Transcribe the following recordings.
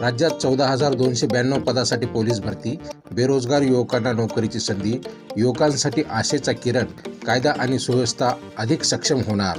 राज्यात चौदा हजार दोनशे ब्याण्णव पदासाठी पोलीस भरती बेरोजगार युवकांना नोकरीची संधी युवकांसाठी आशेचा किरण कायदा आणि सुव्यवस्था अधिक सक्षम होणार.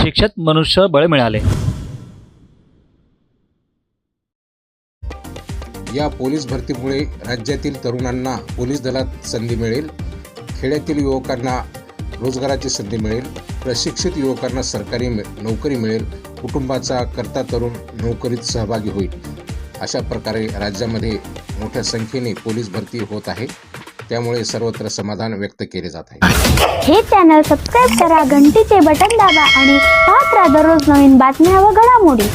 प्रशिक्षित मनुष्यबळ मिळाले. या पोलीस भरतीमुळे राज्यातील तरुणांना पोलीस दलात संधी मिळेल. खेड्यातील युवकांना रोजगाराची संधी मिळेल. प्रशिक्षित युवकांना सरकारी नोकरी मिळेल. कुटुंबाचा करता तरुण नोकरीत सहभागी होईल. अशा प्रकारे राज्यामध्ये मोठ्या संख्येने पोलीस भरती होत आहे. त्यामुळे सर्वत्र समाधान व्यक्त केले जात आहे. हे चॅनल सबस्क्राईब करा घंटीचे बटन दाबा आणि पाहत राहा दररोज नवीन बातम्या व घडामोडी.